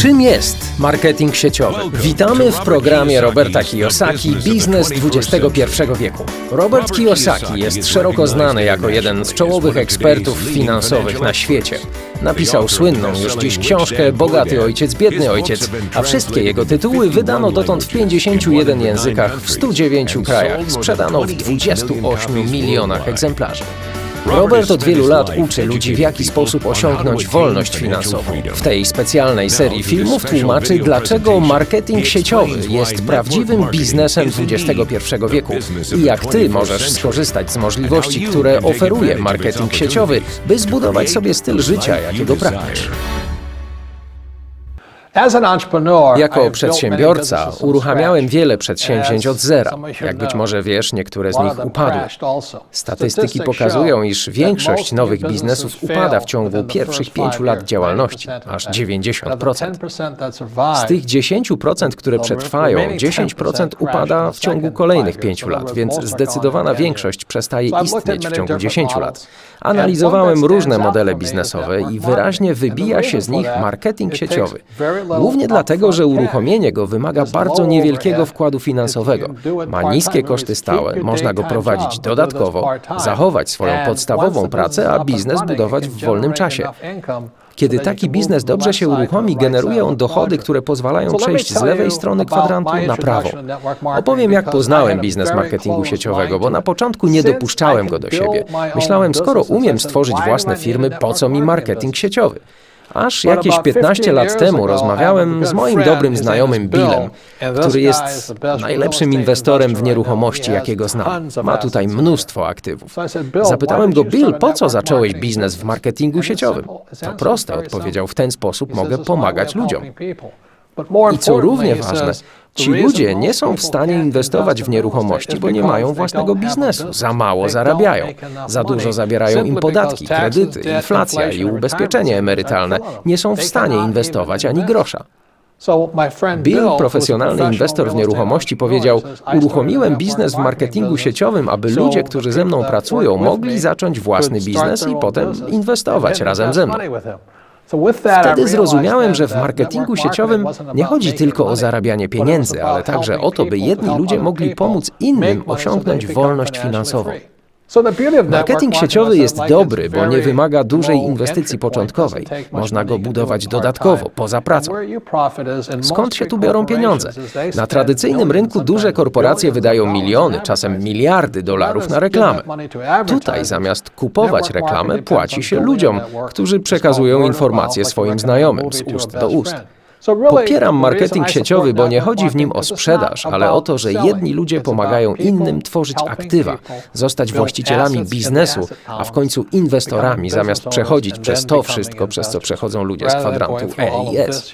Czym jest marketing sieciowy? Witamy w programie Roberta Kiyosaki Biznes XXI wieku. Robert Kiyosaki jest szeroko znany jako jeden z czołowych ekspertów finansowych na świecie. Napisał słynną już dziś książkę Bogaty ojciec, biedny ojciec, a wszystkie jego tytuły wydano dotąd w 51 językach w 109 krajach. Sprzedano w 28 milionach egzemplarzy. Robert od wielu lat uczy ludzi, w jaki sposób osiągnąć wolność finansową. W tej specjalnej serii filmów tłumaczy, dlaczego marketing sieciowy jest prawdziwym biznesem XXI wieku i jak ty możesz skorzystać z możliwości, które oferuje marketing sieciowy, by zbudować sobie styl życia, jakiego pragniesz. Jako przedsiębiorca uruchamiałem wiele przedsięwzięć od zera. Jak być może wiesz, niektóre z nich upadły. Statystyki pokazują, iż większość nowych biznesów upada w ciągu pierwszych pięciu lat działalności, aż 90%. Z tych 10%, które przetrwają, 10% upada w ciągu kolejnych pięciu lat, więc zdecydowana większość przestaje istnieć w ciągu 10 lat. Analizowałem różne modele biznesowe i wyraźnie wybija się z nich marketing sieciowy. Głównie dlatego, że uruchomienie go wymaga bardzo niewielkiego wkładu finansowego. Ma niskie koszty stałe, można go prowadzić dodatkowo, zachować swoją podstawową pracę, a biznes budować w wolnym czasie. Kiedy taki biznes dobrze się uruchomi, generuje on dochody, które pozwalają przejść z lewej strony kwadrantu na prawą. Opowiem, jak poznałem biznes marketingu sieciowego, bo na początku nie dopuszczałem go do siebie. Myślałem, skoro umiem stworzyć własne firmy, po co mi marketing sieciowy? Aż jakieś 15 lat temu rozmawiałem z moim dobrym znajomym Billem, który jest najlepszym inwestorem w nieruchomości, jakiego znam. Ma tutaj mnóstwo aktywów. Zapytałem go, Bill, po co zacząłeś biznes w marketingu sieciowym? To proste, odpowiedział, w ten sposób mogę pomagać ludziom. I co równie ważne, ci ludzie nie są w stanie inwestować w nieruchomości, bo nie mają własnego biznesu, za mało zarabiają, za dużo zabierają im podatki, kredyty, inflacja i ubezpieczenie emerytalne, nie są w stanie inwestować ani grosza. Bill, profesjonalny inwestor w nieruchomości, powiedział: Uruchomiłem biznes w marketingu sieciowym, aby ludzie, którzy ze mną pracują, mogli zacząć własny biznes i potem inwestować razem ze mną. Wtedy zrozumiałem, że w marketingu sieciowym nie chodzi tylko o zarabianie pieniędzy, ale także o to, by jedni ludzie mogli pomóc innym osiągnąć wolność finansową. Marketing sieciowy jest dobry, bo nie wymaga dużej inwestycji początkowej. Można go budować dodatkowo, poza pracą. Skąd się tu biorą pieniądze? Na tradycyjnym rynku duże korporacje wydają miliony, czasem miliardy dolarów na reklamę. Tutaj zamiast kupować reklamę, płaci się ludziom, którzy przekazują informacje swoim znajomym z ust do ust. Popieram marketing sieciowy, bo nie chodzi w nim o sprzedaż, ale o to, że jedni ludzie pomagają innym tworzyć aktywa, zostać właścicielami biznesu, a w końcu inwestorami, zamiast przechodzić przez to wszystko, przez co przechodzą ludzie z kwadrantu E i S.